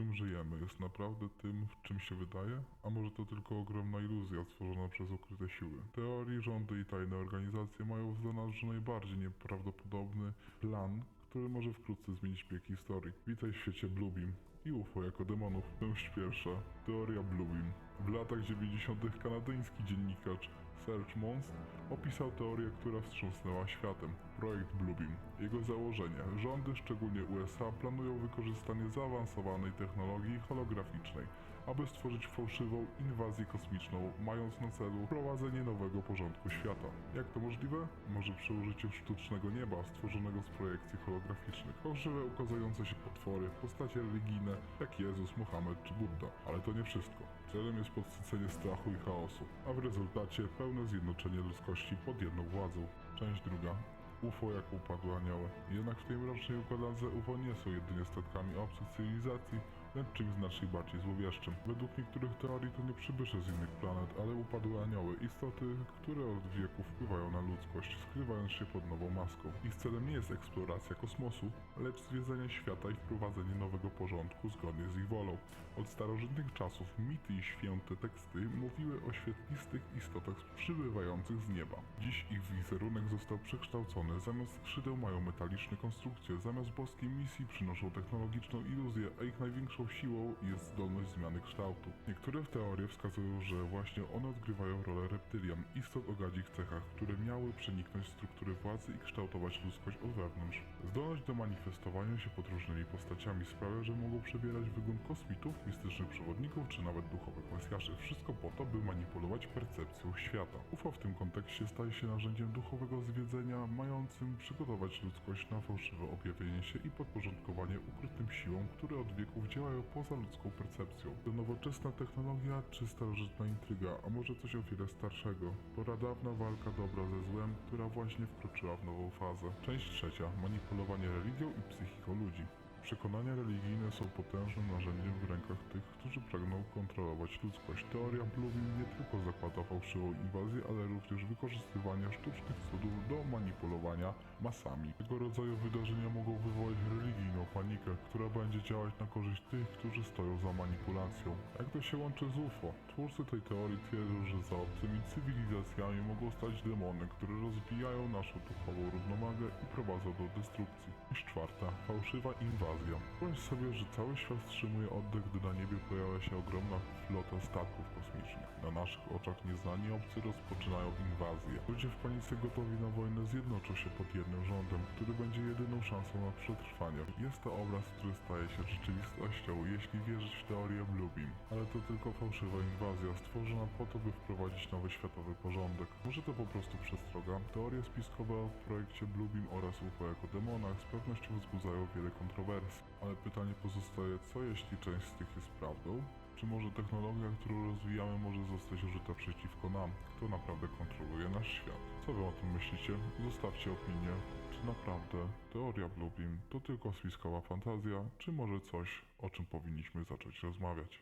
którym żyjemy, jest naprawdę tym, w czym się wydaje? A może to tylko ogromna iluzja stworzona przez ukryte siły? Teorii, rządy i tajne organizacje mają za nas najbardziej nieprawdopodobny plan, który może wkrótce zmienić bieg historii. Witaj w świecie Bluebeam i UFO jako demonów. Część pierwsza. Teoria Bluebeam. W latach 90. kanadyjski dziennikarz Serge Mons opisał teorię, która wstrząsnęła światem. Projekt Bluebeam. Jego założenie. Rządy, szczególnie USA, planują wykorzystanie zaawansowanej technologii holograficznej, aby stworzyć fałszywą inwazję kosmiczną, mając na celu wprowadzenie nowego porządku świata. Jak to możliwe? Może przy użyciu sztucznego nieba stworzonego z projekcji holograficznych. Fałszywe ukazujące się potwory, postacie religijne jak Jezus, Mohamed czy Buddha. Ale to nie wszystko. Celem jest podsycenie strachu i chaosu, a w rezultacie pełne zjednoczenie ludzkości pod jedną władzą. Część druga. UFO jako upadłe anioły. Jednak w tej mrocznej układance UFO nie są jedynie statkami obcych cywilizacji, czymś znacznie bardziej złowieszczym. Według niektórych teorii to nie przybysze z innych planet, ale upadłe anioły, istoty, które od wieków wpływają na ludzkość, skrywając się pod nową maską. Ich celem nie jest eksploracja kosmosu, lecz zwiedzanie świata i wprowadzenie nowego porządku zgodnie z ich wolą. Od starożytnych czasów mity i święte teksty mówiły o świetlistych istotach przybywających z nieba. Dziś ich wizerunek został przekształcony, zamiast skrzydeł mają metaliczne konstrukcje, zamiast boskiej misji przynoszą technologiczną iluzję, a ich największą siłą jest zdolność zmiany kształtu. Niektóre teorie wskazują, że właśnie one odgrywają rolę reptylian, istot o gadzich cechach, które miały przeniknąć struktury władzy i kształtować ludzkość od wewnątrz. Zdolność do manifestowania się pod różnymi postaciami sprawia, że mogą przebierać wygląd kosmitów, mistycznych przewodników czy nawet duchowych mesjaszy. Wszystko po to, by manipulować percepcją świata. UFO w tym kontekście staje się narzędziem duchowego zwiedzenia, mającym przygotować ludzkość na fałszywe objawienie się i podporządkowanie ukrytym siłom, które od wieków działają poza ludzką percepcją. To nowoczesna technologia czy starożytna intryga, a może coś o wiele starszego. Pora dawna walka dobra ze złem, która właśnie wkroczyła w nową fazę. Część trzecia. Manipulowanie religią i psychiką ludzi. Przekonania religijne są potężnym narzędziem w rękach tych, którzy pragną kontrolować ludzkość. Teoria Bluebeam nie tylko zakłada fałszywą inwazję, ale również wykorzystywania sztucznych cudów do manipulowania masami. Tego rodzaju wydarzenia mogą wywołać religijną panikę, która będzie działać na korzyść tych, którzy stoją za manipulacją. Jak to się łączy z UFO? Twórcy tej teorii twierdzą, że za obcymi cywilizacjami mogą stać demony, które rozbijają naszą duchową równowagę i prowadzą do destrukcji. Część czwarta. Fałszywa inwazja. Bądź sobie, że cały świat wstrzymuje oddech, gdy na niebie pojawia się ogromna flota statków kosmicznych. Na naszych oczach nieznani obcy rozpoczynają inwazję. Ludzie w panice gotowi na wojnę zjednoczą się pod jednym rządem, który będzie jedyną szansą na przetrwanie. Jest to obraz, który staje się rzeczywistością, jeśli wierzyć w teorię Bluebeam. Ale to tylko fałszywa inwazja, stworzona po to, by wprowadzić nowy światowy porządek. Może to po prostu przestroga? Teorie spiskowe o projekcie Bluebeam oraz UFO jako demonach z pewnością wzbudzają wiele kontrowersji. Ale pytanie pozostaje, co jeśli część z tych jest prawdą? Czy może technologia, którą rozwijamy, może zostać użyta przeciwko nam? Kto naprawdę kontroluje nasz świat? Co wy o tym myślicie? Zostawcie opinię. Czy naprawdę teoria Bluebeam to tylko spiskowa fantazja, czy może coś, o czym powinniśmy zacząć rozmawiać?